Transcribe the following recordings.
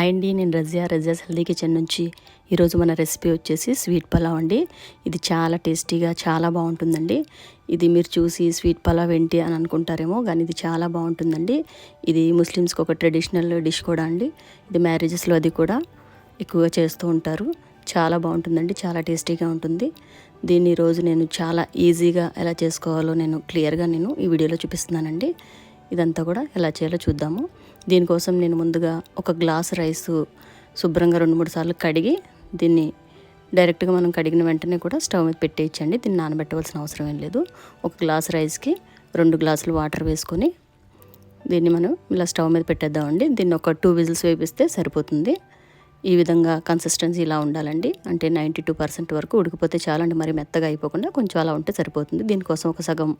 Hi అండి నేను Razia Razia's healthy kitchen నుంచి ఈరోజు మన రెసిపీ వచ్చేసి స్వీట్ పలావ్ అండి. ఇది చాలా టేస్టీగా చాలా బాగుంటుందండి. ఇది మీరు చూసి స్వీట్ పలావ్ ఏంటి అని అనుకుంటారేమో కానీ ఇది చాలా బాగుంటుందండి. ఇది ముస్లిమ్స్కి ఒక ట్రెడిషనల్ డిష్ కూడా అండి. ఇది మ్యారేజెస్లో అది కూడా ఎక్కువగా చేస్తూ ఉంటారు. చాలా బాగుంటుందండి చాలా టేస్టీగా ఉంటుంది. దీన్ని ఈరోజు నేను చాలా ఈజీగా ఎలా చేసుకోవాలో నేను క్లియర్గా నేను ఈ వీడియోలో చూపిస్తున్నానండి. ఇదంతా కూడా ఎలా చేయాలో చూద్దాము. దీనికోసం నేను ముందుగా ఒక గ్లాస్ రైస్ శుభ్రంగా రెండు మూడు సార్లు కడిగి దీన్ని డైరెక్ట్గా మనం కడిగిన వెంటనే కూడా స్టవ్ మీద పెట్టేయచ్చండి. దీన్ని నానబెట్టవలసిన అవసరం ఏం లేదు. ఒక గ్లాస్ రైస్కి రెండు గ్లాసులు వాటర్ వేసుకొని దీన్ని మనం ఇలా స్టవ్ మీద పెట్టేద్దామండి. దీన్ని ఒక టూ విజిల్స్ వేపిస్తే సరిపోతుంది. ఈ విధంగా కన్సిస్టెన్సీ ఇలా ఉండాలండి. అంటే నైంటీ టూ పర్సెంట్ వరకు ఉడికిపోతే చాలండి. మరి మెత్తగా అయిపోకుండా కొంచెం అలా ఉంటే సరిపోతుంది. దీనికోసం ఒక సగం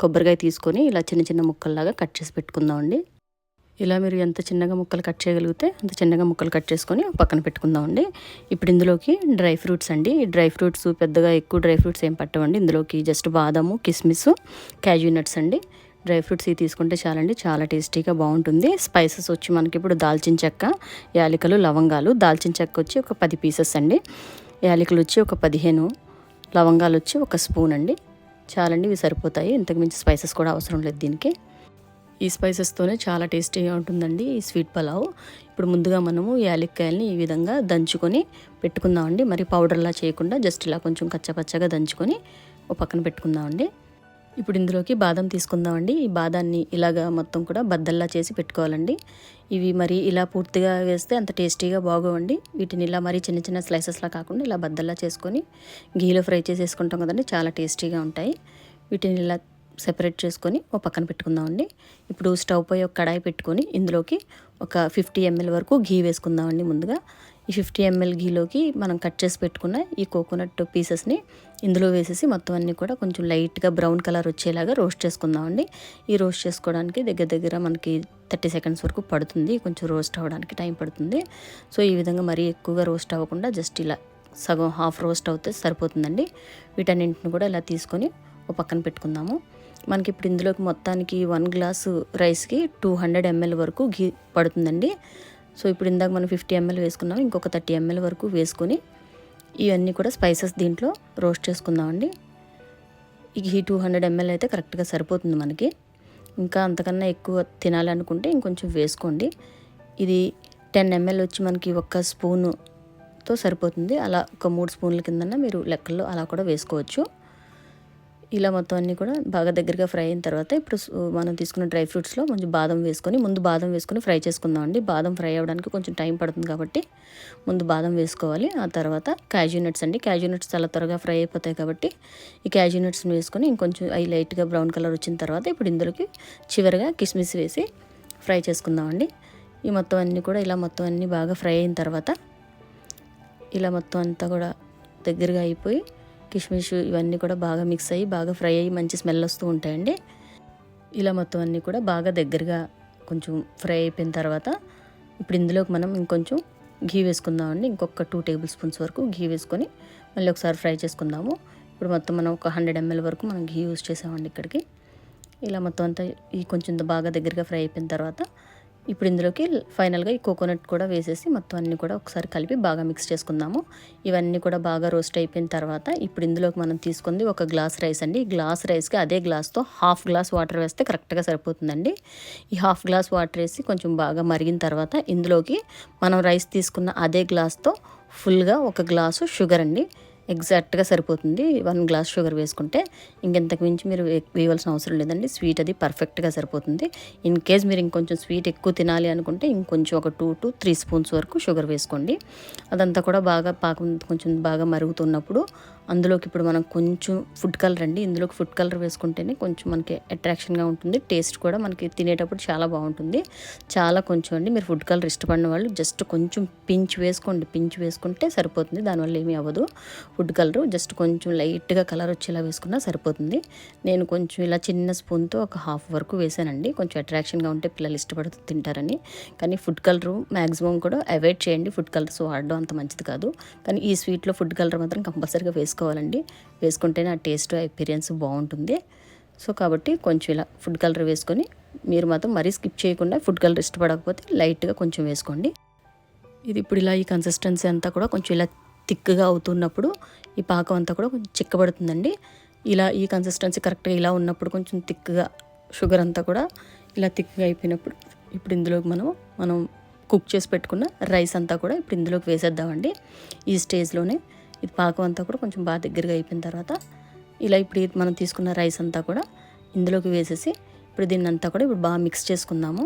కొబ్బరికాయ తీసుకొని ఇలా చిన్న చిన్న ముక్కల్లాగా కట్ చేసి పెట్టుకుందామండి. ఇలా మీరు ఎంత చిన్నగా ముక్కలు కట్ చేయగలిగితే అంత చిన్నగా ముక్కలు కట్ చేసుకొని పక్కన పెట్టుకుందామండి. ఇప్పుడు ఇందులోకి డ్రై ఫ్రూట్స్ అండి. ఈ డ్రై ఫ్రూట్స్ పెద్దగా ఎక్కువ డ్రై ఫ్రూట్స్ ఏం పట్టవండి. ఇందులోకి జస్ట్ బాదము కిస్మిస్ క్యాజూ నట్స్ అండి. డ్రై ఫ్రూట్స్ ఇవి తీసుకుంటే చాలండి చాలా టేస్టీగా బాగుంటుంది. స్పైసెస్ వచ్చి మనకి ఇప్పుడు దాల్చిన చెక్క యాలికలు లవంగాలు. దాల్చిన చెక్క వచ్చి ఒక పది పీసెస్ అండి. యాలికలు వచ్చి ఒక పదిహేను లవంగాలు వచ్చి ఒక స్పూన్ అండి. చాలండి ఇవి సరిపోతాయి. ఇంతకుమించి స్పైసెస్ కూడా అవసరం లేదు దీనికి. ఈ స్పైసెస్తోనే చాలా టేస్టీగా ఉంటుందండి ఈ స్వీట్ పలావ్. ఇప్పుడు ముందుగా మనము యాలక్కాయల్ని ఈ విధంగా దంచుకొని పెట్టుకుందామండి. మరి పౌడర్లా చేయకుండా జస్ట్ ఇలా కొంచెం కచ్చపచ్చగా దంచుకొని ఓ పక్కన పెట్టుకుందామండి. ఇప్పుడు ఇందులోకి బాదం తీసుకుందామండి. ఈ బాదాన్ని ఇలాగా మొత్తం కూడా బద్దల్లా చేసి పెట్టుకోవాలండి. ఇవి మరి ఇలా పూర్తిగా వేస్తే అంత టేస్టీగా బాగోవండి. వీటిని ఇలా మరి చిన్న చిన్న స్లైసెస్లా కాకుండా ఇలా బద్దల్లా చేసుకొని గీలో ఫ్రై చేసేసుకుంటాం కదండి చాలా టేస్టీగా ఉంటాయి. వీటిని ఇలా సెపరేట్ చేసుకొని ఒక పక్కన పెట్టుకుందామండి. ఇప్పుడు స్టవ్ పై ఒక కడాయి పెట్టుకొని ఇందులోకి ఒక ఫిఫ్టీ ఎంఎల్ వరకు ఘీ వేసుకుందామండి ముందుగా. ఈ ఫిఫ్టీ ఎంఎల్ ఘీలోకి మనం కట్ చేసి పెట్టుకున్న ఈ కోకోనట్ పీసెస్ని ఇందులో వేసేసి మొత్తం అన్నీ కూడా కొంచెం లైట్గా బ్రౌన్ కలర్ వచ్చేలాగా రోస్ట్ చేసుకుందామండి. ఈ రోస్ట్ చేసుకోవడానికి దగ్గర దగ్గర మనకి థర్టీ సెకండ్స్ వరకు పడుతుంది. కొంచెం రోస్ట్ అవ్వడానికి టైం పడుతుంది. సో ఈ విధంగా మరీ ఎక్కువగా రోస్ట్ అవ్వకుండా జస్ట్ ఇలా సగం హాఫ్ రోస్ట్ అవుతే సరిపోతుందండి. వీటన్నింటిని కూడా ఇలా తీసుకొని ఒక పక్కన పెట్టుకుందాము. మనకి ఇప్పుడు ఇందులోకి మొత్తానికి వన్ గ్లాసు రైస్కి టూ హండ్రెడ్ ఎంఎల్ వరకు ఘీ పడుతుందండి. సో ఇప్పుడు ఇందాక మనం ఫిఫ్టీ ఎంఎల్ వేసుకున్నాం ఇంకొక థర్టీ ఎంఎల్ వరకు వేసుకొని ఇవన్నీ కూడా స్పైసెస్ దీంట్లో రోస్ట్ చేసుకుందామండి. ఈ టూ హండ్రెడ్ ఎంఎల్ అయితే కరెక్ట్గా సరిపోతుంది మనకి. ఇంకా అంతకన్నా ఎక్కువ తినాలనుకుంటే ఇంకొంచెం వేసుకోండి. ఇది టెన్ ఎంఎల్ వచ్చి మనకి ఒక్క స్పూనుతో సరిపోతుంది. అలా ఒక మూడు స్పూన్ల కిందన మీరు లెక్కల్లో అలా కూడా వేసుకోవచ్చు. ఇలా మొత్తం అన్నీ కూడా బాగా దగ్గరగా ఫ్రై అయిన తర్వాత ఇప్పుడు మనం తీసుకున్న డ్రై ఫ్రూట్స్లో కొంచెం బాదం వేసుకొని ముందు బాదం వేసుకొని ఫ్రై చేసుకుందాం అండి బాదం ఫ్రై అవ్వడానికి కొంచెం టైం పడుతుంది కాబట్టి ముందు బాదం వేసుకోవాలి. ఆ తర్వాత క్యాజూ నట్స్ అండి. క్యాజూ నట్స్ చాలా త్వరగా ఫ్రై అయిపోతాయి కాబట్టి ఈ క్యాజూ నట్స్ని వేసుకొని ఇంకొంచెం అవి లైట్గా బ్రౌన్ కలర్ వచ్చిన తర్వాత ఇప్పుడు ఇందులోకి చివరిగా కిస్మిస్ వేసి ఫ్రై చేసుకుందామండి. ఈ మొత్తం అన్నీ కూడా ఇలా మొత్తం అన్నీ బాగా ఫ్రై అయిన తర్వాత ఇలా మొత్తం అంతా కూడా దగ్గరగా అయిపోయి కిష్మిష్ ఇవన్నీ కూడా బాగా మిక్స్ అయ్యి బాగా ఫ్రై అయ్యి మంచి స్మెల్ వస్తూ ఉంటాయండి. ఇలా మొత్తం అన్నీ కూడా బాగా దగ్గరగా కొంచెం ఫ్రై అయిపోయిన తర్వాత ఇప్పుడు ఇందులోకి మనం ఇంకొంచెం ఘీ వేసుకుందామండి. ఇంకొక టూ టేబుల్ స్పూన్స్ వరకు ఘీ వేసుకొని మళ్ళీ ఒకసారి ఫ్రై చేసుకుందాము. ఇప్పుడు మొత్తం మనం ఒక హండ్రెడ్ ఎంఎల్ వరకు మనం ఘీ యూస్ చేసామండి ఇక్కడికి. ఇలా మొత్తం అంతా ఈ కొంచెం బాగా దగ్గరగా ఫ్రై అయిపోయిన తర్వాత ఇప్పుడు ఇందులోకి ఫైనల్గా ఈ కోకోనట్ కూడా వేసేసి మొత్తం అన్నీ కూడా ఒకసారి కలిపి బాగా మిక్స్ చేసుకుందాము. ఇవన్నీ కూడా బాగా రోస్ట్ అయిపోయిన తర్వాత ఇప్పుడు ఇందులోకి మనం తీసుకుంది ఒక గ్లాస్ రైస్ అండి. ఈ గ్లాస్ రైస్కి అదే గ్లాస్తో హాఫ్ గ్లాస్ వాటర్ వేస్తే కరెక్ట్గా సరిపోతుందండి. ఈ హాఫ్ గ్లాస్ వాటర్ వేసి కొంచెం బాగా మరిగిన తర్వాత ఇందులోకి మనం రైస్ తీసుకున్న అదే గ్లాస్తో ఫుల్గా ఒక గ్లాసు షుగర్ అండి. ఎగ్జాక్ట్గా సరిపోతుంది. వన్ గ్లాస్ షుగర్ వేసుకుంటే ఇంకెంతకు మించి మీరు వేయవలసిన అవసరం లేదండి. స్వీట్ అది పర్ఫెక్ట్గా సరిపోతుంది. ఇన్ కేస్ మీరు ఇంకొంచెం స్వీట్ ఎక్కువ తినాలి అనుకుంటే ఇంకొంచెం ఒక టూ టు త్రీ స్పూన్స్ వరకు షుగర్ వేసుకోండి. అదంతా కూడా బాగా పాకం కొంచెం బాగా మరుగుతున్నప్పుడు అందులోకి ఇప్పుడు మనం కొంచెం ఫుడ్ కలర్ అండి. ఇందులోకి ఫుడ్ కలర్ వేసుకుంటేనే కొంచెం మనకి అట్రాక్షన్గా ఉంటుంది. టేస్ట్ కూడా మనకి తినేటప్పుడు చాలా బాగుంటుంది. చాలా కొంచెం అండి. మీరు ఫుడ్ కలర్ ఇష్టపడిన వాళ్ళు జస్ట్ కొంచెం పించ్ వేసుకోండి. పించ్ వేసుకుంటే సరిపోతుంది. దానివల్ల ఏమీ అవ్వదు. ఫుడ్ కలరు జస్ట్ కొంచెం లైట్గా కలర్ వచ్చేలా వేసుకున్నా సరిపోతుంది. నేను కొంచెం ఇలా చిన్న స్పూన్తో ఒక హాఫ్ వరకు వేసానండి. కొంచెం అట్రాక్షన్గా ఉంటే పిల్లలు ఇష్టపడుతూ తింటారని. కానీ ఫుడ్ కలరు మ్యాక్సిమం కూడా అవాయిడ్ చేయండి. ఫుడ్ కలర్స్ వాడడం అంత మంచిది కాదు. కానీ ఈ స్వీట్లో ఫుడ్ కలర్ మాత్రం కంపల్సరీగా వేసుకోవాలండి. వేసుకుంటేనే ఆ టేస్ట్ ఎక్స్పీరియన్స్ బాగుంటుంది. సో కాబట్టి కొంచెం ఇలా ఫుడ్ కలర్ వేసుకొని మీరు మాత్రం మరీ స్కిప్ చేయకుండా ఫుడ్ కలర్ ఇష్టపడకపోతే లైట్గా కొంచెం వేసుకోండి. ఇది ఇప్పుడు ఇలా ఈ కన్సిస్టెన్సీ అంతా కూడా కొంచెం ఇలా థిక్గా అవుతున్నప్పుడు ఈ పాకం అంతా కూడా కొంచెం చిక్కబడుతుందండి. ఇలా ఈ కన్సిస్టెన్సీ కరెక్ట్గా ఇలా ఉన్నప్పుడు కొంచెం థిక్గా షుగర్ అంతా కూడా ఇలా థిక్గా అయిపోయినప్పుడు ఇప్పుడు ఇందులోకి మనం మనం కుక్ చేసి పెట్టుకున్న రైస్ అంతా కూడా ఇప్పుడు ఇందులోకి వేసేద్దామండి. ఈ స్టేజ్లోనే ఇది పాకం అంతా కూడా కొంచెం బాగా దగ్గరగా అయిపోయిన తర్వాత ఇలా ఇప్పుడు ఇది మనం తీసుకున్న రైస్ అంతా కూడా ఇందులోకి వేసేసి ఇప్పుడు దీన్ని అంతా కూడా ఇప్పుడు బాగా మిక్స్ చేసుకుందాము.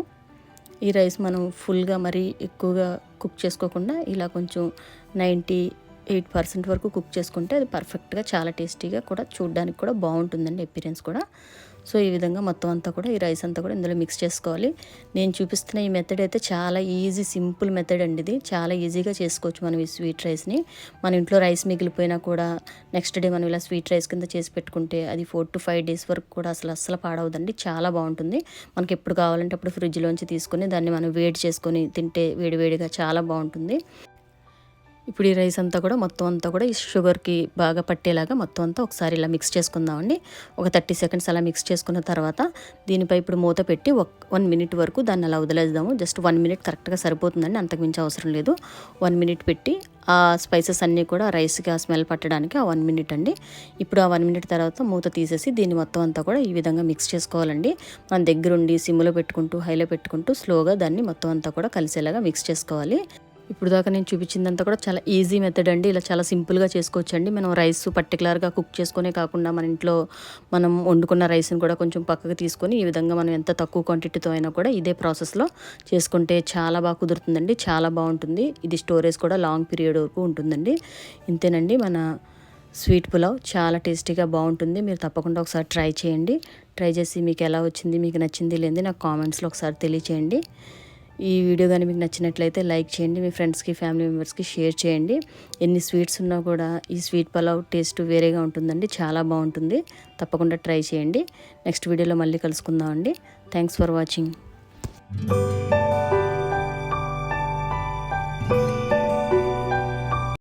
ఈ రైస్ మనం ఫుల్గా మరీ ఎక్కువగా కుక్ చేసుకోకుండా ఇలా కొంచెం నైంటీ ఎయిట్ పర్సెంట్ వరకు కుక్ చేసుకుంటే అది పర్ఫెక్ట్గా చాలా టేస్టీగా కూడా చూడడానికి కూడా బాగుంటుందండి ఎపీరియన్స్ కూడా. సో ఈ విధంగా మొత్తం అంతా కూడా ఈ రైస్ అంతా కూడా ఇందులో మిక్స్ చేసుకోవాలి. నేను చూపిస్తున్న ఈ మెథడ్ అయితే చాలా ఈజీ సింపుల్ మెథడ్ అండి ఇది. చాలా ఈజీగా చేసుకోవచ్చు మనం ఈ స్వీట్ రైస్ని మన ఇంట్లో రైస్ మిగిలిపోయినా కూడా నెక్స్ట్ డే మనం ఇలా స్వీట్ రైస్ కింద చేసి పెట్టుకుంటే అది ఫోర్ టు ఫైవ్ డేస్ వరకు కూడా అసలు అస్సలు పాడవదండి. చాలా బాగుంటుంది. మనకి ఎప్పుడు కావాలంటే అప్పుడు ఫ్రిడ్జ్లోంచి తీసుకొని దాన్ని మనం వేడి చేసుకొని తింటే వేడివేడిగా చాలా బాగుంటుంది. ఇప్పుడు ఈ రైస్ అంతా కూడా మొత్తం అంతా కూడా ఈ షుగర్కి బాగా పట్టేలాగా మొత్తం అంతా ఒకసారి ఇలా మిక్స్ చేసుకుందామండి. ఒక థర్టీ సెకండ్స్ అలా మిక్స్ చేసుకున్న తర్వాత దీనిపై ఇప్పుడు మూత పెట్టి ఒక వన్ మినిట్ వరకు దాన్ని అలా వదిలేద్దాము. జస్ట్ వన్ మినిట్ కరెక్ట్గా సరిపోతుందండి అంతకు మించి అవసరం లేదు. వన్ మినిట్ పెట్టి ఆ స్పైసెస్ అన్నీ కూడా రైస్కి ఆ స్మెల్ పట్టడానికి ఆ వన్ మినిట్ అండి. ఇప్పుడు ఆ వన్ మినిట్ తర్వాత మూత తీసేసి దీన్ని మొత్తం అంతా కూడా ఈ విధంగా మిక్స్ చేసుకోవాలండి. మన దగ్గరుండి సిమ్లో పెట్టుకుంటూ హైలో పెట్టుకుంటూ స్లోగా దాన్ని మొత్తం అంతా కూడా కలిసేలాగా మిక్స్ చేసుకోవాలి. ఇప్పుడు దాకా నేను చూపించిందంతా కూడా చాలా ఈజీ మెథడ్ అండి. ఇలా చాలా సింపుల్గా చేసుకోవచ్చు అండి మనం రైస్ పర్టికులర్గా కుక్ చేసుకునే కాకుండా మన ఇంట్లో మనం వండుకున్న రైస్ని కూడా కొంచెం పక్కకు తీసుకొని ఈ విధంగా మనం ఎంత తక్కువ క్వాంటిటీతో అయినా కూడా ఇదే ప్రాసెస్లో చేసుకుంటే చాలా బాగా కుదురుతుందండి. చాలా బాగుంటుంది. ఇది స్టోరేజ్ కూడా లాంగ్ పీరియడ్ వరకు ఉంటుందండి. ఇంతేనండి మన స్వీట్ పులావ్ చాలా టేస్టీగా బాగుంటుంది. మీరు తప్పకుండా ఒకసారి ట్రై చేయండి. ట్రై చేసి మీకు ఎలా వచ్చింది మీకు నచ్చింది లేదు నాకు కామెంట్స్లో ఒకసారి తెలియచేయండి. ఈ వీడియో కానీ మీకు నచ్చినట్లయితే లైక్ చేయండి మీ ఫ్రెండ్స్కి ఫ్యామిలీ మెంబర్స్కి షేర్ చేయండి. ఎన్ని స్వీట్స్ ఉన్నా కూడా ఈ స్వీట్ పలావ్ టేస్ట్ వేరేగా ఉంటుందండి చాలా బాగుంటుంది. తప్పకుండా ట్రై చేయండి. నెక్స్ట్ వీడియోలో మళ్ళీ కలుసుకుందామండి థ్యాంక్స్ ఫర్ వాచింగ్.